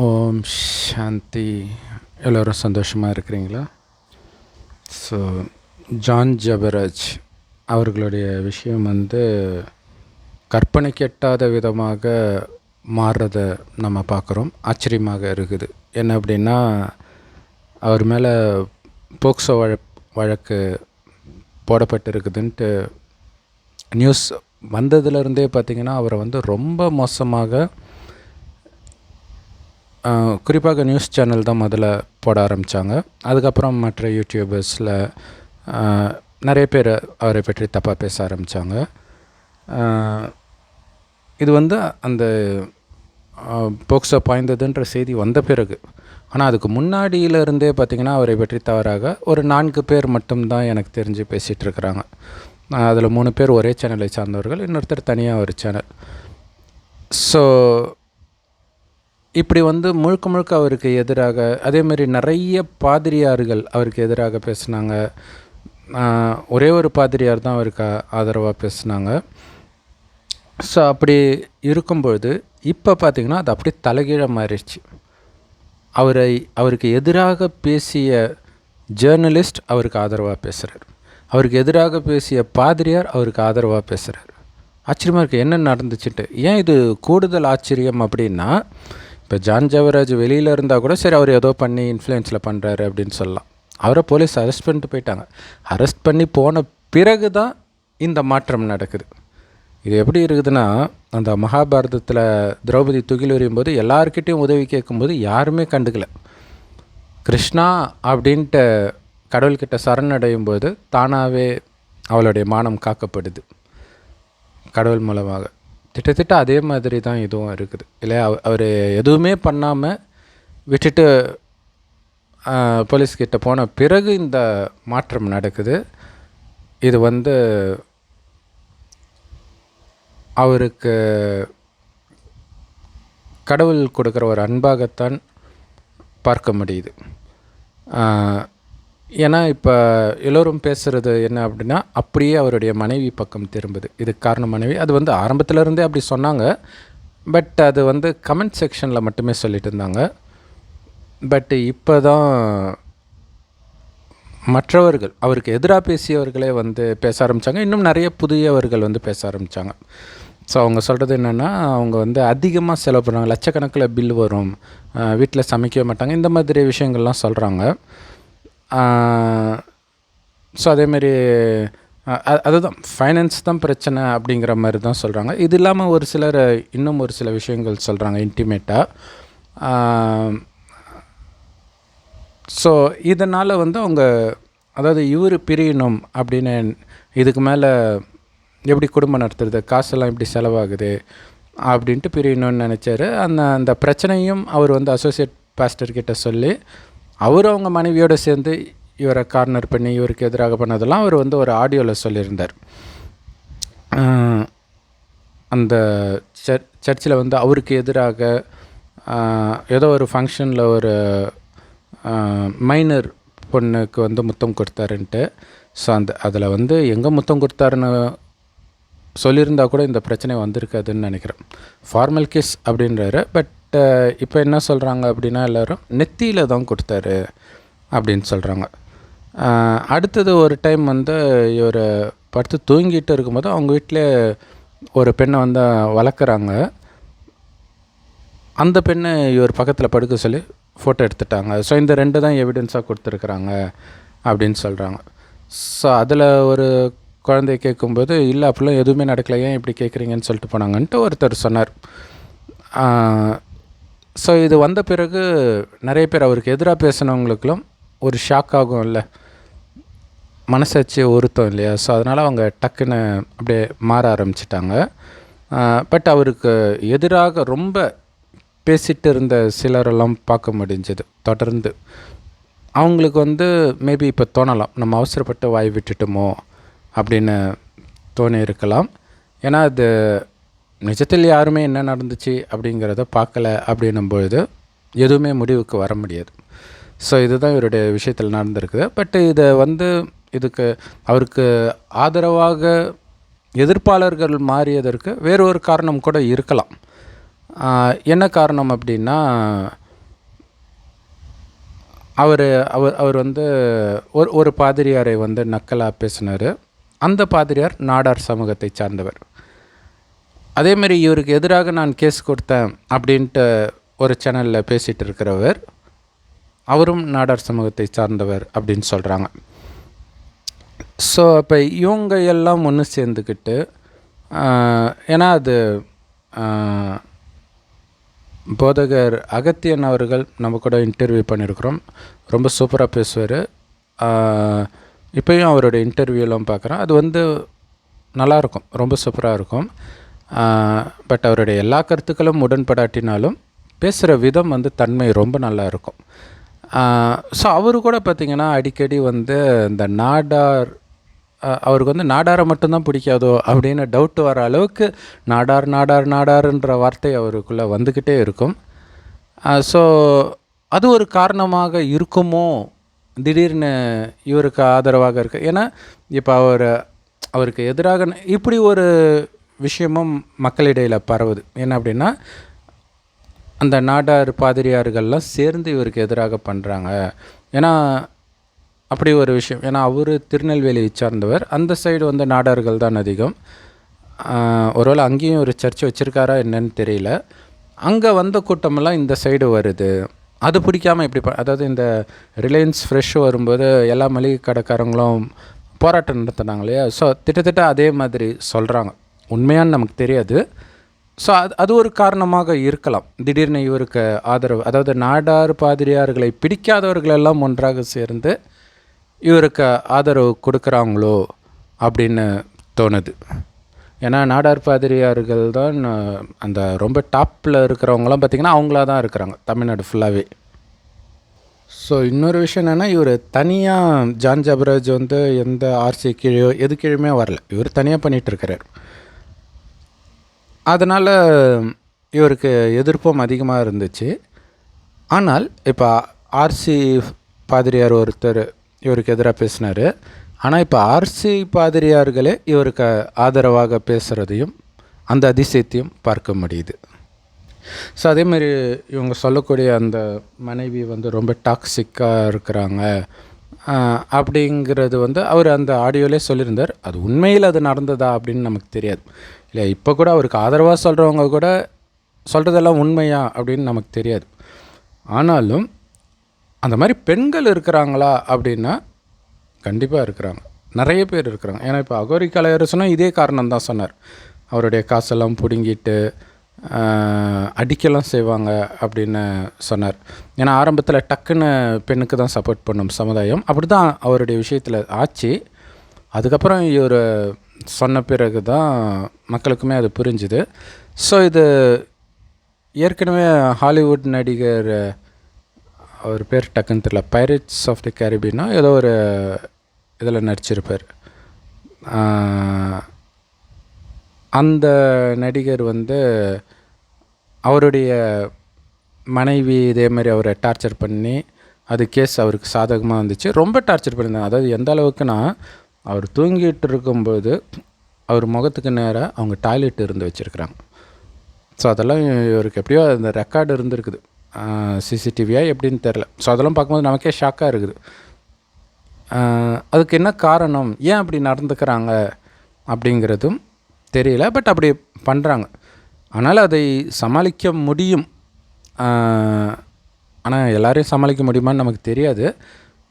ஓம் சாந்தி. எல்லோரும் சந்தோஷமாக இருக்கிறீங்களா? ஸோ ஜான் ஜபராஜ் அவர்களுடைய விஷயம் வந்து கற்பனை கெட்டாத விதமாக மாறுறத நம்ம பார்க்குறோம். ஆச்சரியமாக இருக்குது. என்ன அப்படின்னா அவர் மேலே போக்சோ வழ வழக்கு போடப்பட்டிருக்குதுன்ட்டு நியூஸ் வந்ததுலேருந்தே பார்த்திங்கன்னா அவரை வந்து ரொம்ப மோசமாக குறிப்பாக நியூஸ் சேனல் தான் முதல்ல போட ஆரம்பித்தாங்க அதுக்கப்புறம் மற்ற யூடியூபர்ஸில் நிறைய பேர் அவரை பற்றி தப்பாக பேச ஆரம்பித்தாங்க இது வந்து அந்த போக்ஸோ பாய்ந்ததுன்ற செய்தி வந்த பிறகு ஆனால் அதுக்கு முன்னாடியிலிருந்தே பார்த்திங்கன்னா அவரை பற்றி தவறாக ஒரு நான்கு பேர் மட்டும்தான் எனக்கு தெரிஞ்சு பேசிகிட்டு இருக்கிறாங்க. அதில் மூணு பேர் ஒரே சேனலை சார்ந்தவர்கள் இன்னொருத்தர் தனியாக ஒரு சேனல் ஸோ இப்படி வந்து முழுக்க முழுக்க அவருக்கு எதிராக அதேமாரி நிறைய பாதிரியார்கள் அவருக்கு எதிராக பேசுனாங்க. ஒரே ஒரு பாதிரியார் தான் அவருக்கு ஆதரவாக பேசுனாங்க. ஸோ அப்படி இருக்கும்பொழுது இப்போ பார்த்திங்கன்னா அது அப்படியே தலைகீழாக மாறிடுச்சு. அவரை அவருக்கு எதிராக பேசிய ஜேர்னலிஸ்ட் அவருக்கு ஆதரவாக பேசுகிறார் அவருக்கு எதிராக பேசிய பாதிரியார் அவருக்கு ஆதரவாக பேசுகிறார் ஆச்சரியமாக இருக்குது என்ன நடந்துச்சுட்டு ஏன் இது கூடுதல் ஆச்சரியம் அப்படின்னா இப்போ ஜான் ஜவராஜ் வெளியில் இருந்தால் கூட சரி அவர் ஏதோ பண்ணி இன்ஃப்ளூயன்ஸில் பண்ணுறாரு அப்படின்னு சொல்லலாம். அவரை போலீஸ் அரெஸ்ட் பண்ணிட்டு போயிட்டாங்க. அரெஸ்ட் பண்ணி போன பிறகு தான் இந்த மாற்றம் நடக்குது. இது எப்படி இருக்குதுன்னா அந்த மகாபாரதத்தில் திரௌபதி துகில் எறியும்போது எல்லார்கிட்டேயும் உதவி கேட்கும்போது யாருமே கண்டுக்கல. கிருஷ்ணா அப்படின்ட்டு கடவுள்கிட்ட சரணடையும் போது தானாகவே அவளுடைய மானம் காக்கப்படுது. கடவுள் மூலமாக. கிட்டத்தட்ட அதே மாதிரி தான் இதுவும் இருக்குது. இல்லையா? அவர் எதுவுமே பண்ணாமல் விட்டுட்டு போலீஸ்கிட்ட போன பிறகு இந்த மாற்றம் நடக்குது. இது வந்து அவருக்கு கடவுள் கொடுக்குற ஒரு அன்பாகத்தான் பார்க்க முடியுது. ஏன்னா இப்போ எல்லோரும் பேசுகிறது என்ன அப்படின்னா அப்படியே அவருடைய மனைவி பக்கம் திரும்புது. இதுக்கு காரணம் மனைவி. அது வந்து ஆரம்பத்துலேருந்தே அப்படி சொன்னாங்க. பட் அது வந்து கமெண்ட் செக்ஷனில் மட்டுமே சொல்லிட்டு இருந்தாங்க. பட் இப்போ தான் மற்றவர்கள் அவருக்கு எதிராக பேசியவர்களே வந்து பேச ஆரம்பித்தாங்க இன்னும் நிறைய புதியவர்கள் வந்து பேச ஆரம்பித்தாங்க ஸோ அவங்க சொல்கிறது என்னென்னா அவங்க வந்து அதிகமாக செலவு பண்ணுறாங்க லட்சக்கணக்கில் பில் வரும். வீட்டில் சமைக்கவே மாட்டாங்க. இந்த மாதிரி விஷயங்கள்லாம் சொல்கிறாங்க ஸோ அதேமாரி அதுதான். ஃபைனான்ஸ் தான் பிரச்சனை அப்படிங்கிற மாதிரி தான் சொல்கிறாங்க இது இல்லாமல் ஒரு சிலர் இன்னும் ஒரு சில விஷயங்கள் சொல்கிறாங்க இன்டிமேட்டாக ஸோ இதனால் வந்து அவங்க அதாவது இவர் பிரியணும் அப்படின்னு இதுக்கு மேலே எப்படி குடும்பம் நடத்துறது காசெல்லாம் எப்படி செலவாகுது அப்படின்ட்டு பிரியணும்னு நினச்சாரு. அந்த அந்த பிரச்சனையும் அவர் வந்து அசோசியேட் பாஸ்டர் கிட்ட சொல்லி அவர் அவங்க மனைவியோடு சேர்ந்து இவரை கார்னர் பண்ணி இவருக்கு எதிராக பண்ணதெல்லாம் அவர் வந்து ஒரு ஆடியோவில் சொல்லியிருந்தார். அந்த சர் சர்ச்சில் வந்து அவருக்கு எதிராக ஏதோ ஒரு ஃபங்க்ஷனில் ஒரு மைனர் பொண்ணுக்கு வந்து முத்தம் கொடுத்தாருன்ட்டு ஸோ அந்த அதில் வந்து எங்கே முத்தம் கொடுத்தாருன்னு சொல்லியிருந்தா கூட இந்த பிரச்சனை வந்திருக்காதுன்னு நினைக்கிறேன். ஃபார்மல் கிஸ் அப்படின்றாரு பட் Uh, இப்போ என்ன சொல்கிறாங்க அப்படின்னா எல்லோரும் நெத்தியில் தான் கொடுத்தாரு அப்படின்னு சொல்கிறாங்க அடுத்தது ஒரு டைம் வந்து இவர் படுத்து தூங்கிட்டு இருக்கும்போது அவங்க வீட்டில் ஒரு பெண்ணை வந்து வளர்க்குறாங்க. அந்த பெண்ணை இவர் பக்கத்தில் படுக்க சொல்லி ஃபோட்டோ எடுத்துட்டாங்க. ஸோ இந்த ரெண்டு தான் எவிடன்ஸாக கொடுத்துருக்குறாங்க அப்படின்னு சொல்கிறாங்க ஸோ அதில் ஒரு குழந்தை கேட்கும்போது இல்லை அப்படிலாம் எதுவுமே நடக்கல. ஏன் இப்படி கேட்குறீங்கன்னு சொல்லிட்டு போனாங்கன்ட்டு ஒருத்தர் சொன்னார். ஸோ இது வந்த பிறகு நிறைய பேர் அவருக்கு எதிராக பேசினவங்களுக்கெல்லாம் ஒரு ஷாக் ஆகும் இல்லை மனசாட்சி உறுத்தம் இல்லையா? ஸோ அதனால் அவங்க டக்குன்னு அப்படியே மாற ஆரம்பிச்சிட்டாங்க. பட் அவருக்கு எதிராக ரொம்ப பேசிட்டு இருந்த சிலரெல்லாம் பார்க்க முடிஞ்சது. தொடர்ந்து. அவங்களுக்கு வந்து மேபி இப்போ தோணலாம். நம்ம அவசரப்பட்டு வாய் விட்டுட்டோமோ அப்படின்னு தோணி இருக்கலாம் ஏன்னா அது நிஜத்தில் யாருமே என்ன நடந்துச்சு அப்படிங்கிறத பார்க்கல அப்படின்னும் பொழுது எதுவுமே முடிவுக்கு வர முடியாது. ஸோ இதுதான் இவருடைய விஷயத்தில் நடந்திருக்குது. பட் இதை வந்து இதுக்கு அவருக்கு ஆதரவாக எதிர்ப்பாளர்கள் மாறியதற்கு வேறு ஒரு காரணம் கூட இருக்கலாம். என்ன காரணம் அப்படின்னா அவர் அவர் அவர் வந்து ஒரு ஒரு பாதிரியாரை வந்து நக்கலாக பேசினார். அந்த பாதிரியார் நாடார் சமூகத்தை சார்ந்தவர். அதேமாரி இவருக்கு எதிராக நான் கேஸ் கொடுத்தேன் அப்படின்ட்டு ஒரு சேனலில் பேசிகிட்டு இருக்கிறவர் அவரும் நாடார் சமூகத்தை சார்ந்தவர் அப்படின்னு சொல்கிறாங்க ஸோ அப்போ இவங்க எல்லாம் ஒன்று சேர்ந்துக்கிட்டு ஏன்னா அது போதகர் அகத்தியன் அவர்கள் நம்ம கூட இன்டர்வியூ பண்ணியிருக்கிறோம் ரொம்ப சூப்பராக பேசுவார். இப்போயும் அவரோட இன்டர்வியூலாம் பார்க்குறேன். அது வந்து நல்லாயிருக்கும் ரொம்ப சூப்பராக இருக்கும். பட் அவருடைய எல்லா கருத்துக்களும் உடன்படாட்டினாலும் பேசுகிற விதம் வந்து தன்மை ரொம்ப நல்லா இருக்கும். ஸோ அவர் கூட பார்த்திங்கன்னா அடிக்கடி வந்து இந்த நாடார் அவருக்கு வந்து நாடாரை மட்டும்தான் பிடிக்காதோ அப்படின்னு டவுட் வர அளவுக்கு நாடார் நாடார் நாடாருன்ற வார்த்தை அவருக்குள்ளே வந்துக்கிட்டே இருக்கும். ஸோ அது ஒரு காரணமாக இருக்குமோ? திடீர்னு இவருக்கு ஆதரவாக இருக்குது ஏன்னா இப்போ அவர் அவருக்கு எதிராக இப்படி ஒரு விஷயமும் மக்களிடையில் பரவுது. என்ன அப்படின்னா அந்த நாடார் பாதிரியார்கள்லாம் சேர்ந்து இவருக்கு எதிராக பண்ணுறாங்க ஏன்னா அப்படி ஒரு விஷயம். ஏன்னா அவர் திருநெல்வேலியை சார்ந்தவர். அந்த சைடு வந்து நாடார்கள் தான் அதிகம். ஒருவேளை அங்கேயும் ஒரு சர்ச் வச்சுருக்காரா என்னன்னு தெரியல. அங்கே வந்த கூட்டமெல்லாம் இந்த சைடு வருது. அது பிடிக்காம இப்படி அதாவது இந்த ரிலையன்ஸ் ஃப்ரெஷ் வரும்போது எல்லா மளிகை கடைக்காரங்களும் போராட்டம் நடத்துனாங்க இல்லையா? ஸோ திட்டத்தட்ட அதே மாதிரி சொல்கிறாங்க உண்மையான்னு நமக்கு தெரியாது. ஸோ அது அது ஒரு காரணமாக இருக்கலாம். திடீர்னு இவருக்கு ஆதரவு அதாவது நாடார் பாதிரியார்களை பிடிக்காதவர்கள் எல்லாம் ஒன்றாக சேர்ந்து இவருக்கு ஆதரவு கொடுக்குறாங்களோ அப்படின்னு தோணுது. ஏன்னா நாடார் பாதிரியார்கள் தான் அந்த ரொம்ப டாப்பில் இருக்கிறவங்களாம் பார்த்திங்கன்னா அவங்களா தான் இருக்கிறாங்க தமிழ்நாடு ஃபுல்லாகவே ஸோ இன்னொரு விஷயம் என்னென்னா இவர் தனியாக ஜான் ஜபராஜ் வந்து எந்த ஆர்சி கீழேயோ எது கீழேயுமே வரல. இவர் தனியாக பண்ணிகிட்ருக்கிறார் அதனால் இவருக்கு எதிர்ப்பும் அதிகமாக இருந்துச்சு. ஆனால் இப்போ ஆர்சி பாதிரியார் ஒருத்தர் இவருக்கு எதிராக பேசினார். ஆனால் இப்போ ஆர்சி பாதிரியார்களே இவருக்கு ஆதரவாக பேசுகிறதையும் அந்த அதிசயத்தையும் பார்க்க முடியுது. ஸோ அதேமாரி இவங்க சொல்லக்கூடிய அந்த மனைவி வந்து ரொம்ப டாக்ஸிக்காக இருக்கிறாங்க. அப்படிங்கிறது வந்து அவர் அந்த ஆடியோலே சொல்லியிருந்தார். அது உண்மையில் அது நடந்ததா அப்படின்னு நமக்கு தெரியாது. இல்லை இப்போ கூட அவருக்கு ஆதரவாக சொல்கிறவங்க கூட சொல்கிறதெல்லாம் உண்மையா அப்படின்னு நமக்கு தெரியாது. ஆனாலும் அந்த மாதிரி பெண்கள் இருக்கிறாங்களா அப்படின்னா கண்டிப்பாக இருக்கிறாங்க. நிறைய பேர் இருக்கிறாங்க. ஏன்னா இப்போ அகோரி கலையரசனும் சொன்னால் இதே காரணம் தான் சொன்னார். அவருடைய காசெல்லாம் பிடுங்கிட்டு அடிக்கலாம் செய்வாங்க அப்படின்னு சொன்னார். ஏன்னா ஆரம்பத்தில் டக்குன்னு பெண்ணுக்கு தான் சப்போர்ட் பண்ணும் சமுதாயம். அப்படி தான் அவருடைய விஷயத்தில் ஆச்சு. அதுக்கப்புறம் இவர் சொன்ன பிறகு தான் மக்களுக்குமே அது புரிஞ்சுது. ஸோ இது ஏற்கனவே ஹாலிவுட் நடிகர் அவர் பேர் டக்குன்னு தெரியல பைரட்ஸ் ஆஃப் தி கேரிபினா ஏதோ ஒரு இதில் நடிச்சிருப்பார். அந்த நடிகர் வந்து அவருடைய மனைவி இதே மாதிரி அவரை டார்ச்சர் பண்ணி அது கேஸ் அவருக்கு சாதகமாக வந்துச்சு. ரொம்ப டார்ச்சர் பண்ணியிருந்தாங்க. அதாவது எந்த அளவுக்குன்னா அவர் தூங்கிட்டு இருக்கும்போது அவர் முகத்துக்கு நேராக அவங்க டாய்லெட் இருந்து வச்சுருக்குறாங்க. ஸோ அதெல்லாம் இவருக்கு எப்படியோ அந்த ரெக்கார்டு இருந்திருக்குது. சிசிடிவியா எப்படின்னு தெரில ஸோ அதெல்லாம் பார்க்கும்போது நமக்கே ஷாக்காக இருக்குது. அதுக்கு என்ன காரணம்? ஏன் அப்படி நடந்துக்கிறாங்க? அப்படிங்கிறதும் தெரியல பட் அப்படி பண்ணுறாங்க ஆனால் அதை சமாளிக்க முடியும். ஆனால் எல்லாரையும் சமாளிக்க முடியுமான்னு நமக்கு தெரியாது.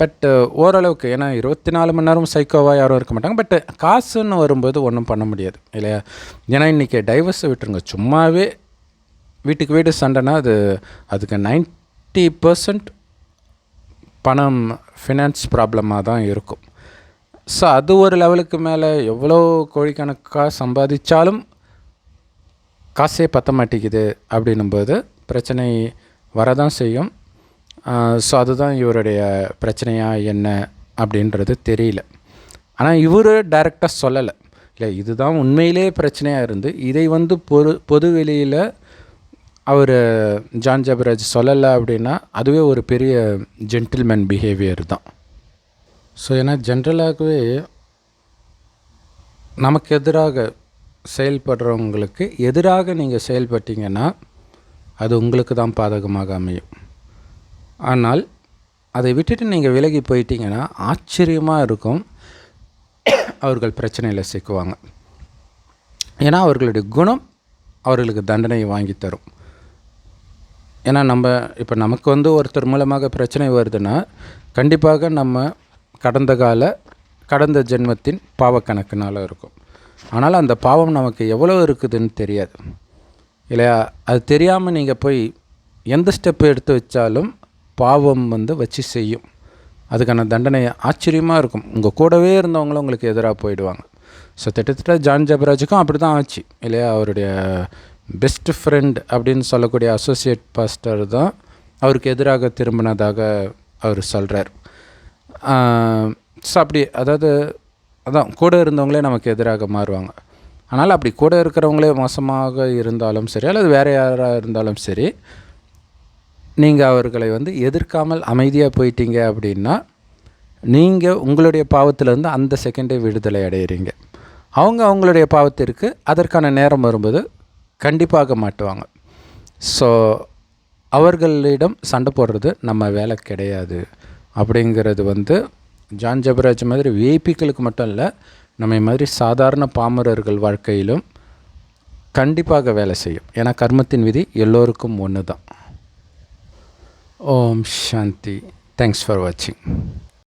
பட் ஓரளவுக்கு ஏன்னா இருபத்தி நாலு மணி நேரம் சைக்கோவாக யாரும் இருக்க மாட்டாங்க. பட் காசுன்னு வரும்போது ஒன்றும் பண்ண முடியாது இல்லையா? ஏன்னா இன்றைக்கி டைவர்ஸை விட்டுருங்க. சும்மாவே வீட்டுக்கு வீடு சண்டைனா அது அதுக்கு 90% பர்சன்ட் பணம் ஃபினான்ஸ் ப்ராப்ளமாக தான் இருக்கும். ஸோ அது ஒரு லெவலுக்கு மேலே எவ்வளோ கோழிக்கணக்காக சம்பாதிச்சாலும் காசே பத்த மாட்டேங்குது அப்படின்னும்போது பிரச்சனை வரதான் செய்யும். ஸோ அதுதான் இவருடைய பிரச்சனையாக என்ன அப்படின்றது தெரியல. ஆனால் இவர் டைரெக்டாக சொல்லலை. இல்லை இதுதான் உண்மையிலே பிரச்சனையாக இருந்து இதை வந்து பொது பொது வெளியில் அவர் ஜான் ஜபராஜ் சொல்லலை அப்படின்னா அதுவே ஒரு பெரிய ஜென்டில்மேன் பிஹேவியர் தான். ஸோ ஏன்னா ஜென்ரலாகவே நமக்கு எதிராக செயல்படுறவங்களுக்கு எதிராக நீங்கள் செயல்பட்டீங்கன்னா அது உங்களுக்கு தான் பாதகமாக அமையும். ஆனால் அதை விட்டுட்டு நீங்கள் விலகி போயிட்டீங்கன்னா ஆச்சரியமாக இருக்கும். அவர்கள் பிரச்சனையில் சிக்குவாங்க. ஏன்னா அவர்களுடைய குணம் அவர்களுக்கு தண்டனையை வாங்கி தரும். ஏன்னா நம்ம இப்போ நமக்கு வந்து ஒருத்தர் மூலமாக பிரச்சனை வருதுன்னா கண்டிப்பாக நம்ம கடந்த கால கடந்த ஜென்மத்தின் பாவக்கணக்குனால இருக்கும். ஆனால் அந்த பாவம் நமக்கு எவ்வளோ இருக்குதுன்னு தெரியாது. இல்லையா? அது தெரியாமல் நீங்கள் போய் எந்த ஸ்டெப்பு எடுத்து வச்சாலும் பாவம் வந்து வச்சு செய்யும். அதுக்கான தண்டனை ஆச்சரியமாக இருக்கும். உங்கள் கூடவே இருந்தவங்களும் உங்களுக்கு எதிராக போயிடுவாங்க. ஸோ திட்டத்தட்ட ஜான் ஜபராஜுக்கும் அப்படி தான் ஆச்சு. இல்லையா? அவருடைய பெஸ்ட் ஃப்ரெண்ட் அப்படின்னு சொல்லக்கூடிய அசோசியேட் பாஸ்டர் தான் அவருக்கு எதிராக திரும்பினதாக அவர் சொல்கிறார் ஸோ அப்படி அதாவது அதான் கூட இருந்தவங்களே நமக்கு எதிராக மாறுவாங்க. ஆனால் அப்படி கூட இருக்கிறவங்களே மோசமாக இருந்தாலும் சரி அல்லது வேறு யாராக இருந்தாலும் சரி நீங்கள் அவர்களை வந்து எதிர்க்காமல் அமைதியாக போயிட்டீங்க அப்படின்னா நீங்கள் உங்களுடைய பாவத்திலேருந்து அந்த செகண்டே விடுதலை அடையிறீங்க. அவங்க அவங்களுடைய பாவத்திற்கு அதற்கான நேரம் வரும்போது கண்டிப்பாக மாட்டுவாங்க. ஸோ அவர்களிடம் சண்டை போடுறது நம்ம வேலை கிடையாது. அப்படிங்கிறது வந்து ஜான் ஜபராஜ் மாதிரி விஐபிக்களுக்கு மட்டும் இல்லை நம்ம மாதிரி சாதாரண பாமரர்கள் வாழ்க்கையிலும் கண்டிப்பாக வேலை செய்யும். ஏன்னா கர்மத்தின் விதி எல்லோருக்கும் ஒன்று தான் ஓம் சாந்தி. தேங்க்ஸ் ஃபார் வாட்சிங்